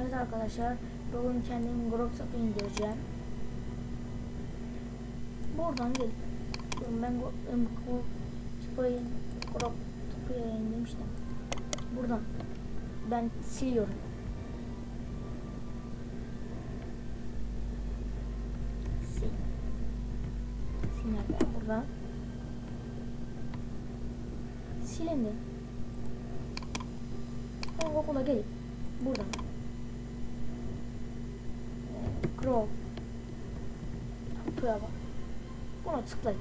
Evet arkadaşlar bugün kendim Grok Tap'ı indireceğim. Buradan gel. Durun ben bu Grok Tap'ı indirmiştim. Buradan ben siliyorum. Sil. Nerede? Buradan. Silindi. Okula gelip buradan. Chrome. Tığa bak. Buna tıklayın.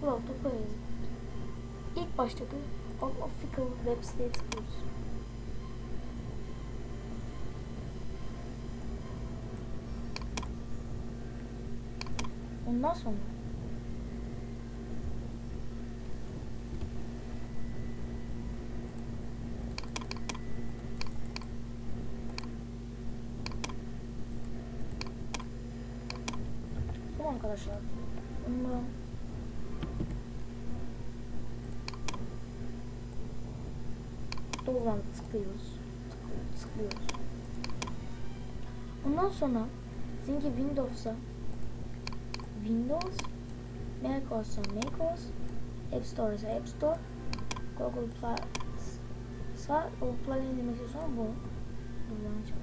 Chrome tıkla yazın. İlk baştaki official web siteye tıklıyoruz. Ondan sonra Tamam arkadaşlar. Bunu doğrudan tıklıyoruz. Tıklıyoruz. tıklıyoruz. Ondan sonra sizinki Windows'a Windows macOS'a macOS App Store'sa App Store Google Play sağ Google Play indirmek istiyorsan bu kullanacağım.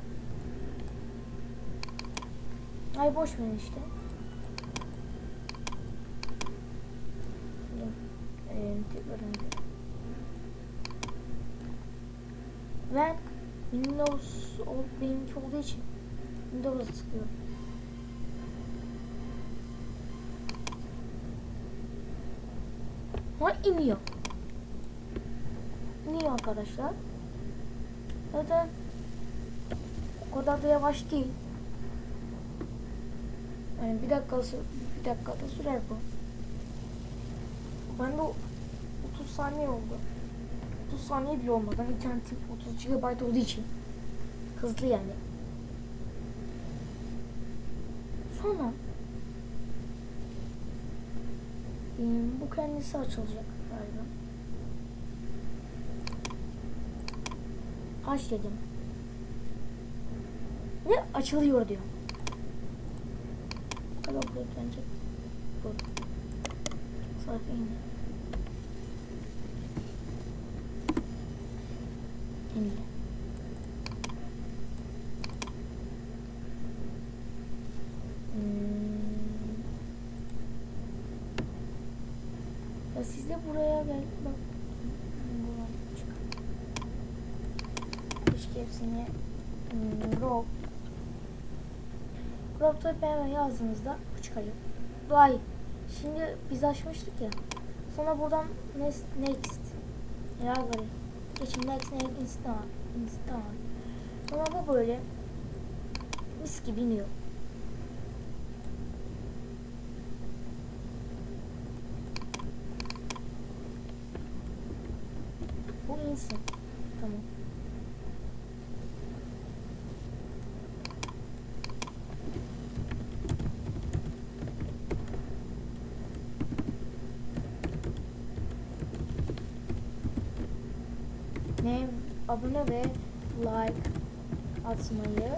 Ay boş verin işte. Tekrar önce. Ben Windows benimki olduğu için Windows'a tıklıyorum. Ama iniyor. İniyor arkadaşlar. Zaten o kadar da yavaş değil. Yani bir dakikası bir dakikada sürer bu. Ben de 30 saniye oldu. 30 saniye bile olmadan internetim 30 GB olduğu için hızlı yani. Sonra e, bu kendisi açılacak galiba. Aç dedim. Ve açılıyor diyor. Hadi eklenecek. Bu. Sayfa yine. Yenile. Hmm. Ya siz de buraya gel bak. Keşke hepsini hmm, Rob Rob tabi hemen yazdığınızda bu. Vay. Şimdi biz açmıştık ya. Sonra buradan next, next. Ya böyle. Next next install. Install. Sonra bu böyle mis gibi iniyor. Bu insin. Tamam. Ne abone ve like atmayı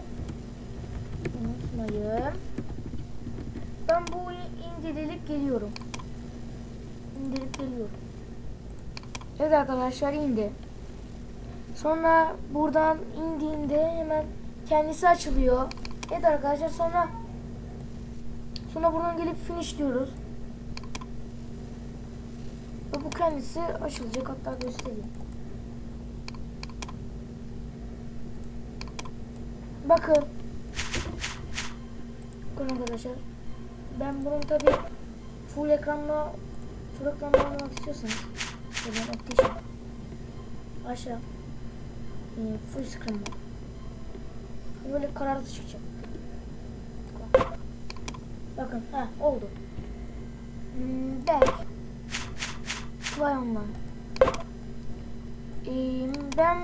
unutmayın. Ben bu indirip geliyorum. İndirip geliyorum. Evet arkadaşlar indi. Sonra buradan indiğinde hemen kendisi açılıyor. Evet arkadaşlar sonra sonra buradan gelip finish diyoruz. Ve bu kendisi açılacak hatta göstereyim. Bakın. Bakın arkadaşlar. Ben bunun tabi full ekranla full ekranla oynamak istiyorsanız buradan optician aşağı e, full screen. Böyle kararlı çıkacak. Bakın ha oldu. Hmm, back. Play online. Ee, ben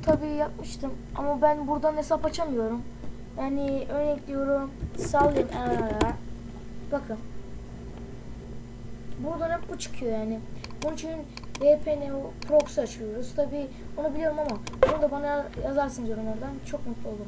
bunu tabii yapmıştım ama ben buradan hesap açamıyorum. Yani örnekliyorum. Sallayayım. Aa, Bakın. Buradan hep bu çıkıyor yani. Bunun için VPN proxy açıyoruz. Tabi onu biliyorum ama bunu da bana yazarsınız yorumlardan. Çok mutlu olurum.